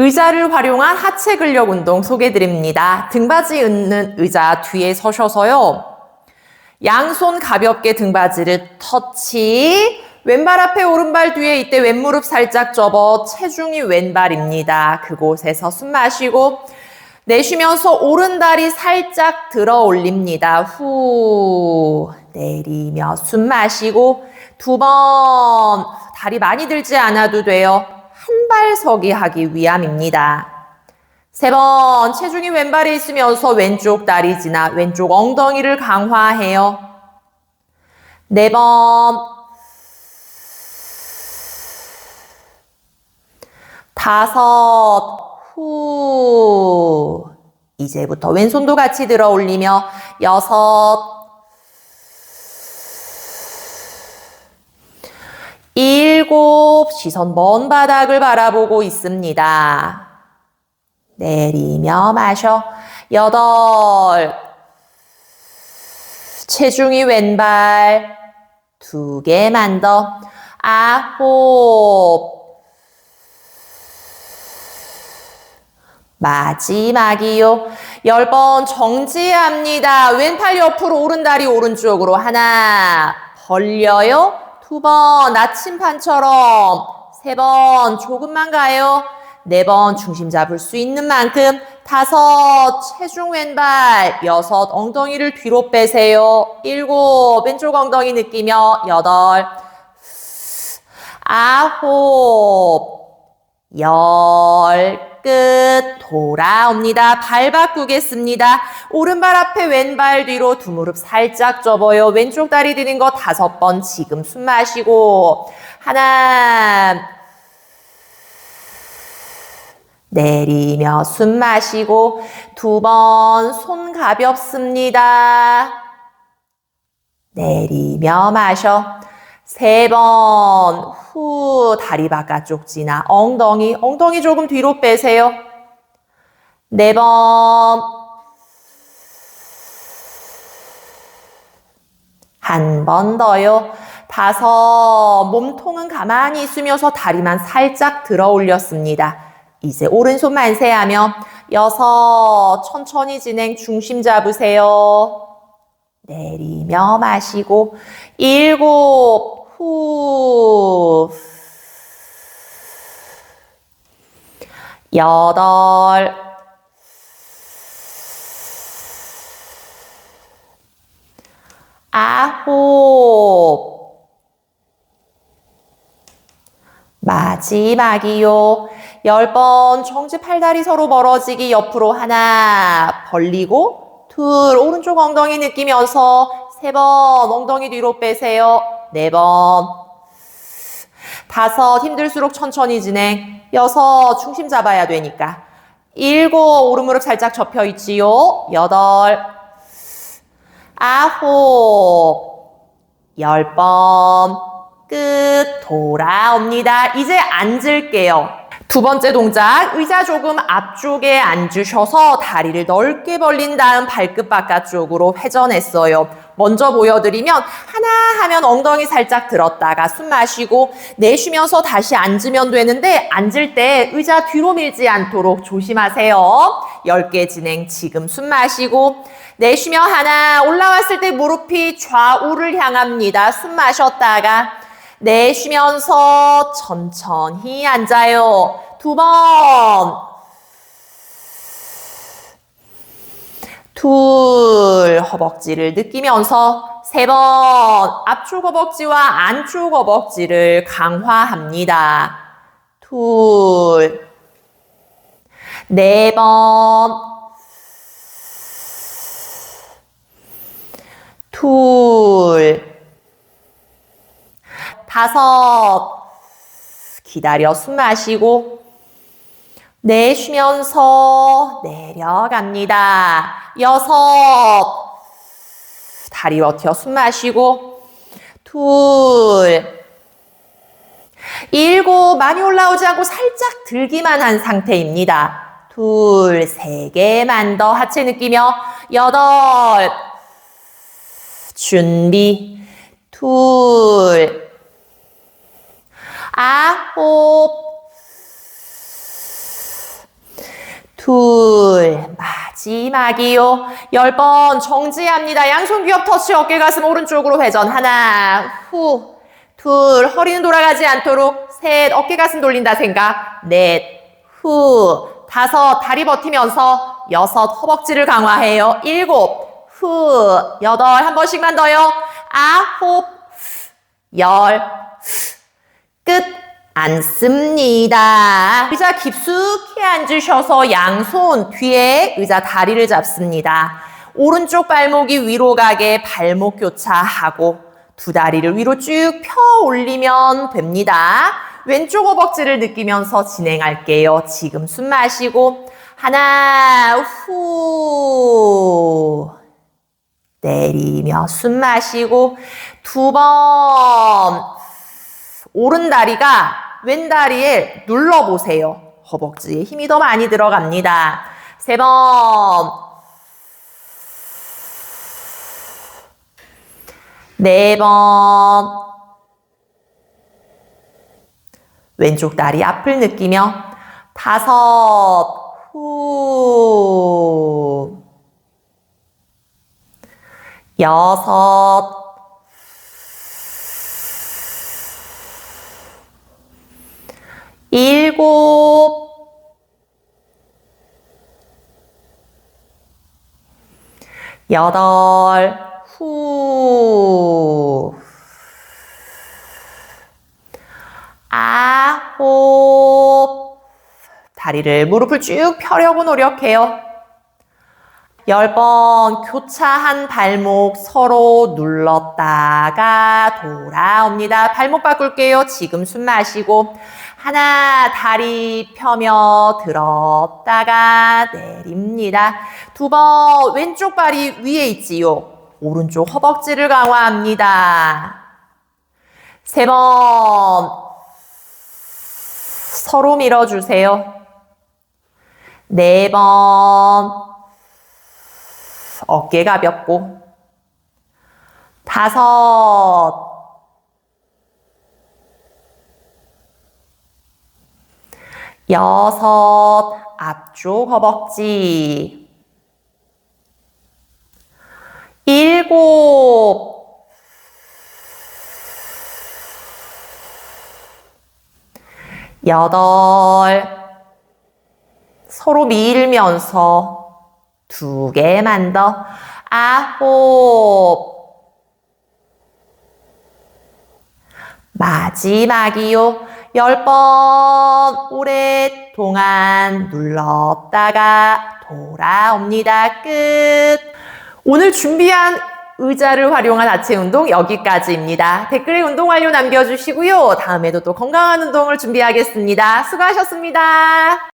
의자를 활용한 하체 근력 운동 소개드립니다. 등받이 읊는 의자 뒤에 서셔서요. 양손 가볍게 등받이를 터치. 왼발 앞에 오른발 뒤에 이때 왼무릎 살짝 접어 체중이 왼발입니다. 그곳에서 숨 마시고 내쉬면서 오른 다리 살짝 들어 올립니다. 후 내리며 숨 마시고 두 번 다리 많이 들지 않아도 돼요. 한발 서기 하기 위함입니다. 세 번 체중이 왼발에 있으면서 왼쪽 다리 지나 왼쪽 엉덩이를 강화해요. 네 번 다섯 후 이제부터 왼손도 같이 들어 올리며 여섯 일곱 시선 먼 바닥을 바라보고 있습니다. 내리며 마셔. 여덟. 체중이 왼발. 두 개만 더. 아홉. 마지막이요. 열 번 정지합니다. 왼팔 옆으로 오른다리 오른쪽으로 하나. 벌려요. 두번 나침판처럼. 세 번 조금만 가요. 네 번 중심 잡을 수 있는 만큼. 다섯 체중 왼발. 여섯 엉덩이를 뒤로 빼세요. 일곱 왼쪽 엉덩이 느끼며. 여덟. 아홉. 열. 끝 돌아옵니다. 발 바꾸겠습니다. 오른발 앞에 왼발 뒤로 두 무릎 살짝 접어요. 왼쪽 다리 드는 거 다섯 번 지금 숨 마시고 하나 내리며 숨 마시고 두 번 손 가볍습니다. 내리며 마셔. 세 번, 후, 다리 바깥쪽 지나, 엉덩이, 엉덩이 조금 뒤로 빼세요. 네 번, 한 번 더요. 다섯, 몸통은 가만히 있으면서 다리만 살짝 들어 올렸습니다. 이제 오른손 만세하며, 여섯, 천천히 진행, 중심 잡으세요. 내리며 마시고, 일곱, 후. 여덟. 아홉. 마지막이요. 열 번 정지 팔다리 서로 멀어지기 옆으로 하나 벌리고 둘 오른쪽 엉덩이 느끼면서 세 번 엉덩이 뒤로 빼세요. 네 번. 다섯 힘들수록 천천히 진행. 여섯 중심 잡아야 되니까. 일곱 오른 무릎 살짝 접혀 있지요. 여덟. 아홉. 열 번. 끝. 돌아옵니다. 이제 앉을게요. 두 번째 동작, 의자 조금 앞쪽에 앉으셔서 다리를 넓게 벌린 다음 발끝 바깥쪽으로 회전했어요. 먼저 보여드리면 하나 하면 엉덩이 살짝 들었다가 숨 마시고 내쉬면서 다시 앉으면 되는데 앉을 때 의자 뒤로 밀지 않도록 조심하세요. 10개 진행 지금 숨 마시고 내쉬며 하나 올라왔을 때 무릎이 좌우를 향합니다. 숨 마셨다가 내쉬면서 천천히 앉아요. 두 번. 둘, 허벅지를 느끼면서 세 번, 앞쪽 허벅지와 안쪽 허벅지를 강화합니다. 둘, 네 번, 둘, 다섯, 기다려 숨 마시고, 내쉬면서 내려갑니다. 여섯, 다리 버텨 숨 마시고, 둘, 일곱, 많이 올라오지 않고 살짝 들기만 한 상태입니다. 둘, 세 개만 더 하체 느끼며, 여덟, 준비, 둘, 아홉, 둘, 마지막이요. 열 번 정지합니다. 양손 귀엽 터치 어깨 가슴 오른쪽으로 회전. 하나, 후, 둘, 허리는 돌아가지 않도록. 셋, 어깨 가슴 돌린다 생각. 넷, 후, 다섯, 다리 버티면서. 여섯, 허벅지를 강화해요. 일곱, 후, 여덟, 한 번씩만 더요. 아홉, 열, 끝. 앉습니다. 의자 깊숙이 앉으셔서 양손 뒤에 의자 다리를 잡습니다. 오른쪽 발목이 위로 가게 발목 교차하고 두 다리를 위로 쭉 펴 올리면 됩니다. 왼쪽 허벅지를 느끼면서 진행할게요. 지금 숨 마시고 하나 후 내리며 숨 마시고 두 번 오른 다리가 왼 다리에 눌러보세요. 허벅지에 힘이 더 많이 들어갑니다. 세 번. 네 번. 왼쪽 다리 앞을 느끼며 다섯. 후. 여섯. 일곱, 여덟, 후, 아홉, 다리를 무릎을 쭉 펴려고 노력해요. 열 번 교차한 발목 서로 눌렀다가 돌아옵니다. 발목 바꿀게요. 지금 숨 마시고 하나 다리 펴며 들었다가 내립니다. 두 번 왼쪽 발이 위에 있지요. 오른쪽 허벅지를 강화합니다. 세 번 서로 밀어주세요. 네 번 어깨 가볍고 다섯. 여섯. 앞쪽 허벅지. 일곱. 여덟. 서로 밀면서 두 개만 더 아홉 마지막이요. 열 번 오랫동안 눌렀다가 돌아옵니다. 끝. 오늘 준비한 의자를 활용한 하체 운동 여기까지입니다. 댓글에 운동 완료 남겨주시고요. 다음에도 또 건강한 운동을 준비하겠습니다. 수고하셨습니다.